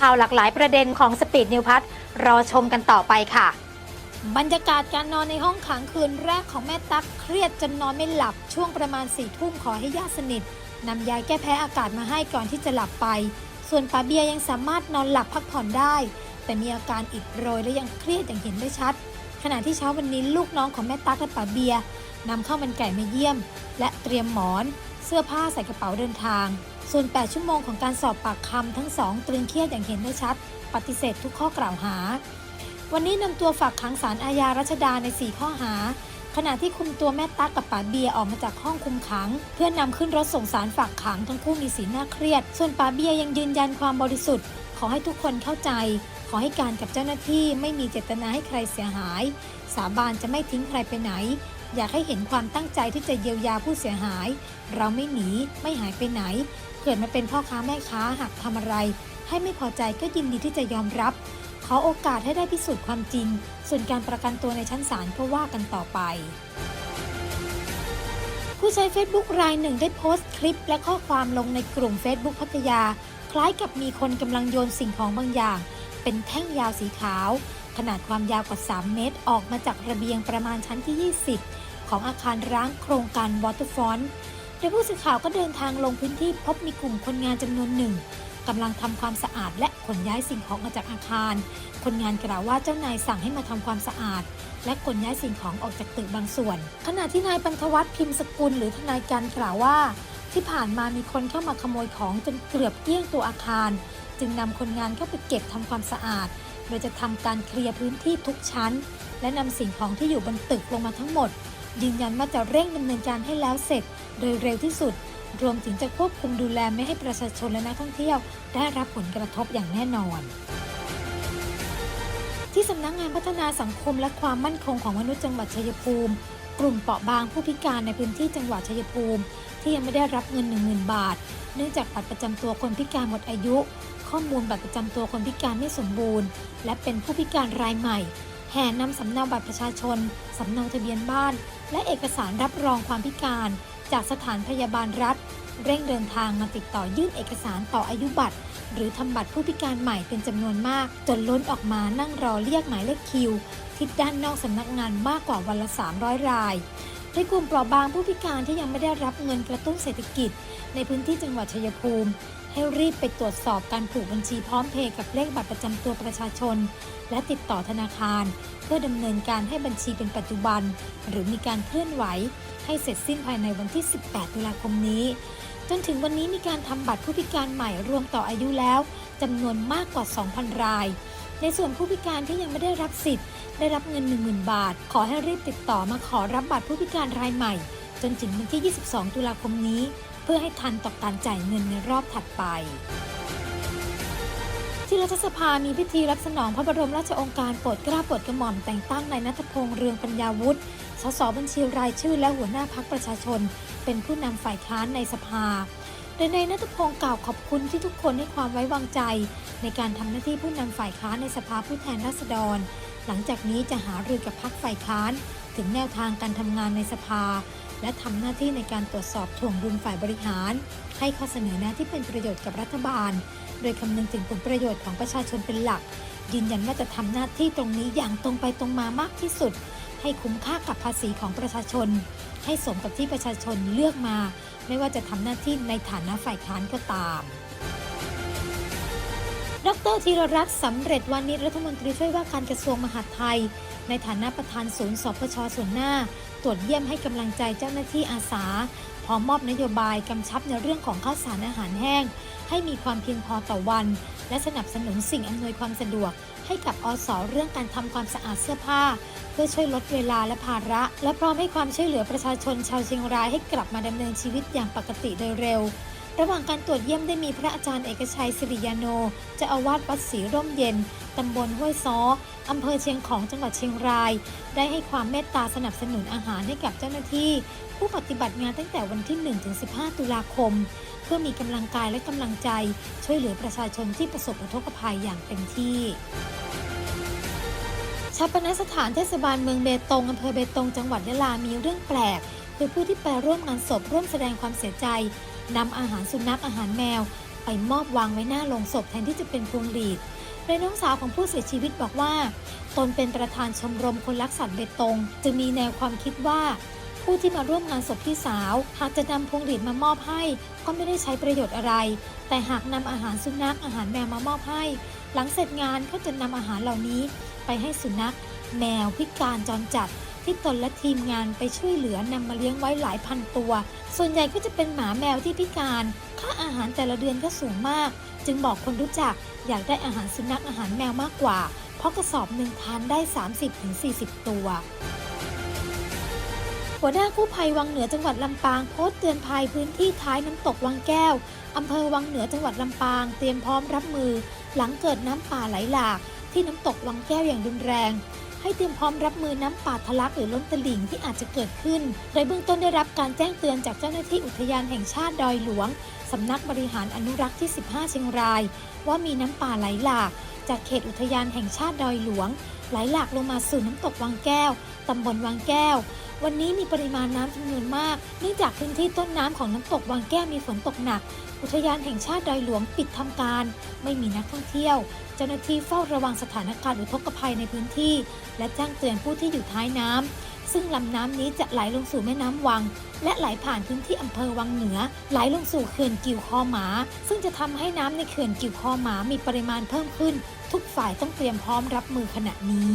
ข่าวหลากหลายประเด็นของสปีดนิวพัทรอชมกันต่อไปค่ะ บรรยากาศการนอนในห้องขังคืนแรกของแม่ตั๊กเครียดจนนอนไม่หลับช่วงประมาณสี่ทุ่มขอให้ญาติสนิทนำยาแก้แพ้อากาศมาให้ก่อนที่จะหลับไป ส่วนปาเบียยังสามารถนอนหลับพักผ่อนได้ แต่มีอาการอิดโรยและยังเครียดอย่างเห็นได้ชัด ขณะที่เช้าวันนี้ลูกน้องของแม่ตั๊กและปาเบียนำข้าวมันไก่มาเยี่ยม และเตรียมหมอน เสื้อผ้าใส่กระเป๋าเดินทาง ส่วน 8 ชั่วโมงของการสอบปากคำทั้งสองตรึงเครียดอย่างเห็นได้ชัด ปฏิเสธทุกข้อกล่าวหา วันนี้นำตัวฝากขังสารอาญารัชดาใน 4 ข้อหา ขณะที่คุมตัวแม่ตั๊กกับป๋าเบียออกมาจากห้องคุมขัง เพื่อนนำขึ้นรถส่งสารฝากขังทั้งคู่มีสีหน้าเครียด ส่วนป๋าเบียยังยืนยันความบริสุทธิ์ ขอให้ทุกคนเข้าใจ ขอให้การกับเจ้าหน้าที่ไม่มีเจตนาให้ใครเสียหาย สาบานจะไม่ทิ้งใครไปไหนอยากให้เห็นความตั้งใจที่จะเยียวยาผู้เสียหาย เราไม่หนี ไม่หายไปไหน เกิดมาเป็นพ่อค้าแม่ค้าหากทำอะไร ให้ไม่พอใจก็ยินดีที่จะยอมรับ ขอโอกาสให้ได้พิสูจน์ความจริง ส่วนการประกันตัวในชั้นศาลก็ว่ากันต่อไป ผู้ใช้ Facebook รายหนึ่งได้โพสต์คลิปและข้อความลงในกลุ่ม Facebook พัทยา คล้ายกับมีคนกำลังโยนสิ่งของบางอย่าง เป็นแท่งยาวสีขาว ขนาดความยาวกว่า 3 เมตร ออกมาจากระเบียงประมาณชั้นที่ 20 ของอาคารร้างโครงการ Waterfront โดยผู้สื่อข่าวก็เดินทางลงพื้นที่พบมีกลุ่มคนงานจำนวนหนึ่งกำลังทำความสะอาดและขนย้ายสิ่งของออกจากอาคาร คนงานกล่าวว่าเจ้านายสั่งให้มาทำความสะอาด และขนย้ายสิ่งของออกจากตึกบางส่วน ขณะที่นายปันธวัฒน์พิมพ์สกุลหรือทนายการกล่าวว่า ที่ผ่านมามีคนเข้ามาขโมยของจนเกือบเกลี้ยงตัวอาคาร จึงนำคนงานเข้าไปเก็บทำความสะอาด โดยจะทำการเคลียร์พื้นที่ทุกชั้น และนำสิ่งของที่อยู่บนตึกลงมาทั้งหมด ยืนยันว่าจะเร่งดำเนินการให้แล้วเสร็จ โดยเร็วที่สุด รวมถึงจะควบคุมดูแลไม่ให้ประชาชนและนักท่องเที่ยว ได้รับผลกระทบอย่างแน่นอนที่สำนักงานพัฒนาสังคมและความมั่นคงของมนุษย์จังหวัดชัยภูมิ กลุ่มเปราะบางผู้พิการในพื้นที่จังหวัดชัยภูมิ ที่ยังไม่ได้รับเงิน 10,000 บาท เนื่องจากบัตรประจำตัวคนพิการหมดอายุ ข้อมูลบัตรประจำตัวคนพิการไม่สมบูรณ์ และเป็นผู้พิการรายใหม่ แห่นำสำเนาบัตรประชาชน สำเนาทะเบียนบ้าน และเอกสารรับรองความพิการ จากสถานพยาบาลรัฐ เร่งเดินทางมาติดต่อยื่นเอกสารต่ออายุบัตร หรือทำบัตรผู้พิการใหม่เป็นจำนวนมาก จนล้นออกมานั่งรอเรียกหมายเลขคิว ที่ด้านนอกสำนักงานมากกว่าวันละ 300 รายในกลุ่มเปราะบางผู้พิการที่ยังไม่ได้รับเงินกระตุ้นเศรษฐกิจ ในพื้นที่จังหวัดชัยภูมิ ให้รีบไปตรวจสอบการผูกบัญชีพร้อมเพย์กับเลขบัตรประจำตัวประชาชน และติดต่อธนาคาร เพื่อดำเนินการให้บัญชีเป็นปัจจุบัน หรือมีการเคลื่อนไหว ให้เสร็จสิ้นภายในวันที่ 18 ตุลาคมนี้ จนถึงวันนี้มีการทำบัตรผู้พิการใหม่รวมต่ออายุแล้วจำนวนมากกว่า 2,000 ราย ในส่วนผู้พิการที่ยังไม่ได้รับสิทธิ์ ได้รับเงิน 10,000 บาท ขอให้รีบติดต่อมาขอรับบัตรผู้พิการรายใหม่ จนถึงวันที่ 22 ตุลาคมนี้ พื่อให้ทันต่อการจ่ายเงินในรอบถัดไป ที่รัฐสภามีพิธีรับสนองพระบรมราชองการโปรดเกล้าโปรดกระหม่อมแต่งตั้งนายนัทพงษ์เรืองปัญญาวุฒิสสบัญชีรายชื่อและหัวหน้าพักประชาชน เป็นผู้นำฝ่ายค้านในสภา โดยนายนัทพงศ์กล่าวขอบคุณที่ทุกคนให้ความไว้วางใจ ในการทำหน้าที่ผู้นำฝ่ายค้านในสภาผู้แทนราษฎร หลังจากนี้จะหารือกับพักฝ่ายค้าน ถึงแนวทางการทำงานในสภา และทำหน้าที่ในการตรวจสอบถ่วงดุลฝ่ายบริหาร ให้ข้อเสนอแนะที่เป็นประโยชน์กับรัฐบาล โดยคำนึงถึงผลประโยชน์ของประชาชนเป็นหลัก ยืนยันว่าจะทำหน้าที่ตรงนี้อย่างตรงไปตรงมามากที่สุด ให้คุ้มค่ากับภาษีของประชาชน ให้สมกับที่ประชาชนเลือกมา ไม่ว่าจะทำหน้าที่ในฐานะฝ่ายค้านก็ตามดรธีรรัตน์สำเร็จวานิชรัฐมนตรีช่วยว่าการกระทรวงมหาดไทย ในฐานะประธานศูนย์สพชส่วนหน้า ตรวจเยี่ยมให้กำลังใจเจ้าหน้าที่อาสา พร้อมมอบนโยบายกำชับในเรื่องของข้าวสารอาหารแห้ง ให้มีความเพียงพอต่อวัน และสนับสนุนสิ่งอำนวยความสะดวก ให้กับอสเรื่องการทำความสะอาดเสื้อผ้า เพื่อช่วยลดเวลาและภาระ และพร้อมให้ความช่วยเหลือประชาชนชาวเชียงรายให้กลับมาดำเนินชีวิตอย่างปกติโดยเร็ว ระหว่างการตรวจเยี่ยมได้มีพระอาจารย์เอกชัยสิริยาโนจ้าอาวาสวัดศรีร่มเย็น ตำบลห้วยซ้อ อำเภอเชียงของจังหวัดเชียงราย ได้ให้ความเมตตาสนับสนุนอาหารให้กับเจ้าหน้าที่ ผู้ปฏิบัติงานตั้งแต่วันที่ 1-15 ตุลาคม เพื่อมีกำลังกายและกำลังใจ ช่วยเหลือประชาชนที่ประสบอุทกภัยอย่างเต็มที่ชาปนสถานเทศบาลเมืองเบตงอำเภอเบตงจังหวัดยะลามีเรื่องแปลกคือผู้ที่ไปร่วมงานศพร่วมแสดงความเสียใจ นำอาหารสุนัขอาหารแมว ไปมอบวางไว้หน้าโลงศพแทนที่จะเป็นพวงหลีดโดยน้องสาวของผู้เสียชีวิตบอกว่า ตนเป็นประธานชมรมคนรักสัตว์เบตง จึงมีแนวความคิดว่า ผู้ที่มาร่วมงานศพพี่สาว หากจะนำพวงหลีดมามอบให้ ก็ไม่ได้ใช้ประโยชน์อะไร แต่หากนำอาหารสุนัขอาหารแมวมามอบให้ หลังเสร็จงานก็จะนำอาหารเหล่านี้ ไปให้สุนัข แมวพิการจรจัด ที่ตนและทีมงานไปช่วยเหลือนำมาเลี้ยงไว้หลายพันตัว ส่วนใหญ่ก็จะเป็นหมาแมวที่พิการ ค่าอาหารแต่ละเดือนก็สูงมาก จึงบอกคนรู้จักอยากได้อาหารสุนัขอาหารแมวมากกว่า เพราะกระสอบหนึ่งทานได้ 30-40 ตัวหัวหน้ากู้ภัยวังเหนือจังหวัดลำปางโพสต์เตือนภัยพื้นที่ท้ายน้ำตกวังแก้วอำเภอวังเหนือจังหวัดลำปางเตรียมพร้อมรับมือ หลังเกิดน้ำป่าไหลหลาก ที่น้ำตกวังแก้วอย่างรุนแรง ให้เตรียมพร้อมรับมือน้ำป่าทะลักหรือล้นตลิ่งที่อาจจะเกิดขึ้น โดยเบื้องต้นได้รับการแจ้งเตือนจากเจ้าหน้าที่อุทยานแห่งชาติดอยหลวง สำนักบริหารอนุรักษ์ที่ 15 เชียงราย ว่ามีน้ำป่าไหลหลาก จากเขตอุทยานแห่งชาติดอยหลวง ไหลหลากลงมาสู่น้ำตกวังแก้ว ตำบลวังแก้ว วันนี้มีปริมาณน้ำจำนวนมาก เนื่องจากพื้นที่ต้นน้ำของน้ำตกวังแก้วมีฝนตกหนัก อุทยานแห่งชาติดอยหลวงปิดทำการ ไม่มีนักท่องเที่ยว เจ้าหน้าที่เฝ้าระวังสถานการณ์อุทกภัยในพื้นที่ และแจ้งเตือนผู้ที่อยู่ท้ายน้ำ ซึ่งลำน้ำนี้จะไหลลงสู่แม่น้ำวัง และไหลผ่านพื้นที่อำเภอวังเหนือ ไหลลงสู่เขื่อนกิ่วคอหมา ซึ่งจะทำให้น้ำในเขื่อนกิ่วคอหมามีปริมาณเพิ่มขึ้น ทุกฝ่ายต้องเตรียมพร้อมรับมือขณะนี้